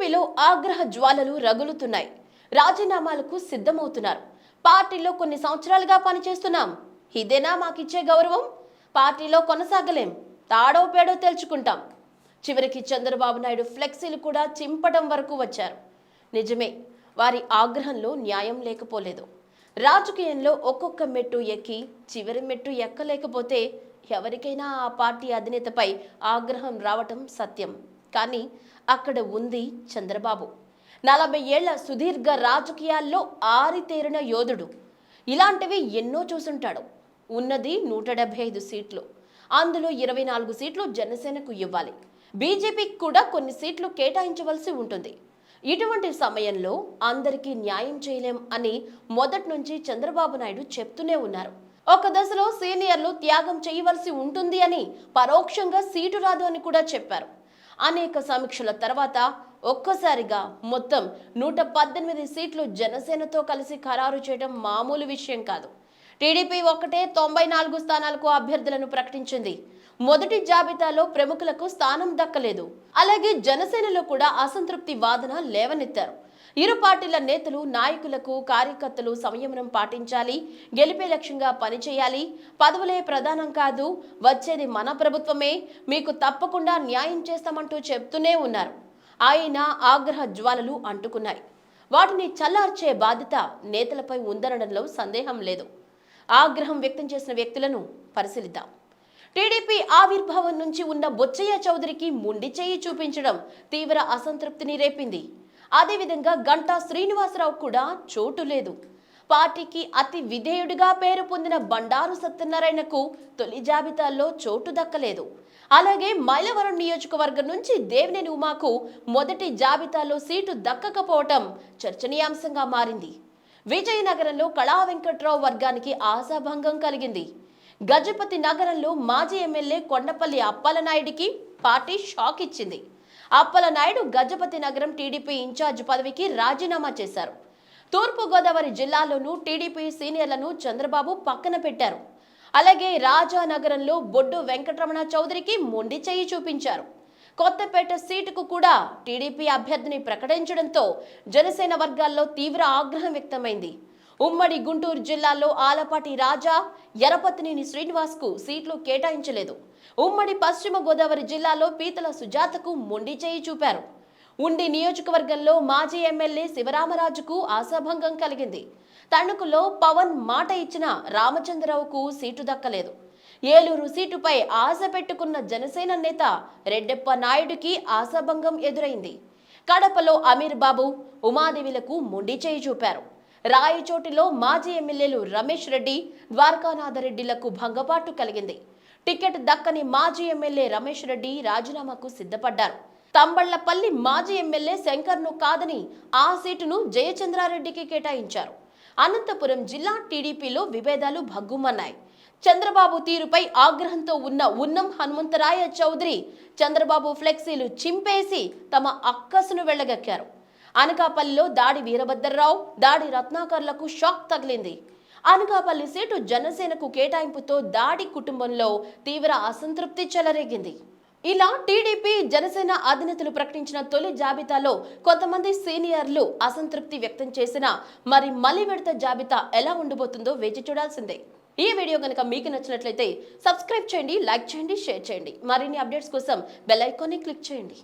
టీడీపీలో ఆగ్రహ జ్వాలలు రగులుతున్నాయి. రాజీనామాలకు సిద్ధమవుతున్నారు. పార్టీలో కొన్ని సంవత్సరాలుగా పనిచేస్తున్నాం. ఇదేనా మాకిచ్చే గౌరవం? పార్టీలో కొనసాగలేం. తాడో పేడో తెలుసుకుంటాం చివరికి చంద్రబాబు నాయుడు ఫ్లెక్సీలు కూడా చింపడం వరకు వచ్చారు. నిజమే వారి ఆగ్రహంలో న్యాయం లేకపోలేదు. రాజకీయంలో ఒక్కొక్క మెట్టు ఎక్కి చివరి మెట్టు ఎక్కలేకపోతే ఎవరికైనా ఆ పార్టీ అధినేతపై ఆగ్రహం రావటం సత్యం. కానీ అక్కడ ఉంది చంద్రబాబు. నలభై ఏళ్ళ సుదీర్ఘ రాజకీయాల్లో ఆరితేరిన యోధుడు. ఇలాంటివి ఎన్నో చూసుంటాడు. ఉన్నది నూట డెబ్బై ఐదు సీట్లు. అందులో ఇరవై నాలుగు సీట్లు జనసేనకు ఇవ్వాలి. బీజేపీకి కూడా కొన్ని సీట్లు కేటాయించవలసి ఉంటుంది. ఇటువంటి సమయంలో అందరికీ న్యాయం చేయలేం అని మొదటి నుంచి చంద్రబాబు నాయుడు చెప్తూనే ఉన్నారు. ఒక దశలో సీనియర్లు త్యాగం చేయవలసి ఉంటుంది అని పరోక్షంగా సీటు రాదు అని కూడా చెప్పారు. అనేక సమీక్షల తర్వాత ఒక్కసారిగా మొత్తం నూట పద్దెనిమిది సీట్లు జనసేనతో కలిసి ఖరారు చేయడం మామూలు విషయం కాదు. టీడీపీ ఒక్కటే తొంభై నాలుగు స్థానాలకు అభ్యర్థులను ప్రకటించింది. మొదటి జాబితాలో ప్రముఖులకు స్థానం దక్కలేదు. అలాగే జనసేనలో కూడా అసంతృప్తి వాదన లేవనెత్తారు. ఇరు పార్టీల నేతలు నాయకులకు కార్యకర్తలు సంయమనం పాటించాలి గెలిపే లక్ష్యంగా పనిచేయాలి. పదవులే ప్రధానం కాదు వచ్చేది మన ప్రభుత్వమే. మీకు తప్పకుండా న్యాయం చేస్తామంటూ చెప్తూనే ఉన్నారు. ఆయన ఆగ్రహ జ్వాలలు అంటుకున్నాయి. వాటిని చల్లార్చే బాధ్యత నేతలపై ఉందనడంలో సందేహం లేదు. ఆగ్రహం వ్యక్తం చేసిన వ్యక్తులను పరిశీలిద్దాం. టీడీపీ ఆవిర్భావం నుంచి ఉన్న బొచ్చయ్య చౌదరికి ముండి చేయి చూపించడం తీవ్ర అసంతృప్తిని రేపింది. అదేవిధంగా గంటా శ్రీనివాసరావు కూడా చోటు లేదు. పార్టీకి అతి విధేయుడిగా పేరు పొందిన బండారు సత్యనారాయణకు తొలి జాబితాలో చోటు దక్కలేదు. అలాగే మైలవరం నియోజకవర్గం నుంచి దేవినేని ఉమాకు మొదటి జాబితాలో సీటు దక్కకపోవటం చర్చనీయాంశంగా మారింది. విజయనగరంలో కళా వెంకట్రావు వర్గానికి ఆశాభంగం కలిగింది. గజపతి నగరంలో మాజీ ఎమ్మెల్యే కొండపల్లి అప్పలనాయుడికి పార్టీ షాక్ ఇచ్చింది. అప్పలనాయుడు గజపతి నగరం టీడీపీ ఇన్ఛార్జ్ పదవికి రాజీనామా చేశారు. తూర్పుగోదావరి జిల్లాలోనూ టీడీపీ సీనియర్లను చంద్రబాబు పక్కన పెట్టారు. అలాగే రాజానగరంలో బొడ్డు వెంకటరమణ చౌదరికి మొండి చేయి చూపించారు. కొత్తపేట సీటుకు కూడా టీడీపీ అభ్యర్థిని ప్రకటించడంతో జనసేన వర్గాల్లో తీవ్ర ఆగ్రహం వ్యక్తమైంది. ఉమ్మడి గుంటూరు జిల్లాలో ఆలపాటి రాజా ఎరపతినేని శ్రీనివాస్కు సీట్లు కేటాయించలేదు. ఉమ్మడి పశ్చిమ గోదావరి జిల్లాలో పీతల సుజాతకు మొండి చేయి చూపారు. ఉండి నియోజకవర్గంలో మాజీ ఎమ్మెల్యే శివరామరాజుకు ఆశాభంగం కలిగింది. తణుకులో పవన్ మాట ఇచ్చిన రామచంద్రరావుకు సీటు దక్కలేదు. ఏలూరు సీటుపై ఆశ పెట్టుకున్న జనసేన నేత రెడ్డెప్ప నాయుడికి ఆశాభంగం ఎదురైంది. కడపలో అమీర్ బాబు ఉమాదేవిలకు మొండి చేయి చూపారు. రాయచోటిలో మాజీ ఎమ్మెల్యేలు రమేష్ రెడ్డి ద్వారకానాథరెడ్డిలకు భంగపాటు కలిగింది. టికెట్ దక్కని మాజీ ఎమ్మెల్యే రమేష్ రెడ్డి రాజీనామాకు సిద్ధపడ్డారు. తంబళ్ళపల్లి మాజీ ఎమ్మెల్యే శంకర్ను కాదని ఆ సీటును జయచంద్రారెడ్డికి కేటాయించారు. అనంతపురం జిల్లా టీడీపీలో విభేదాలు భగ్గుమన్నాయి. చంద్రబాబు తీరుపై ఆగ్రహంతో ఉన్న ఉన్నం హనుమంతరాయ చౌదరి చంద్రబాబు ఫ్లెక్సీలు చింపేసి తమ అక్కసును వెళ్ళగక్కారు అనకాపల్లిలో దాడి వీరభద్రరావు దాడి రత్నాకర్లకు షాక్ తగిలింది. అనకాపల్లి సీటు జనసేనకు కేటాయింపుతో దాడి కుటుంబంలో తీవ్ర అసంతృప్తి చెలరేగింది. ఇలా టీడీపీ జనసేన అధినేతలు ప్రకటించిన తొలి జాబితాలో కొంతమంది సీనియర్లు అసంతృప్తి వ్యక్తం చేసిన మరి మలి విడత జాబితా ఎలా ఉండబోతుందో వేచి చూడాల్సిందే. ఈ వీడియో కనుక మీకు నచ్చినట్లయితే సబ్స్క్రైబ్ చేయండి లైక్ చేయండి షేర్ చేయండి. మరిన్ని అప్డేట్స్ కోసం బెల్ ఐకాన్ని క్లిక్ చేయండి.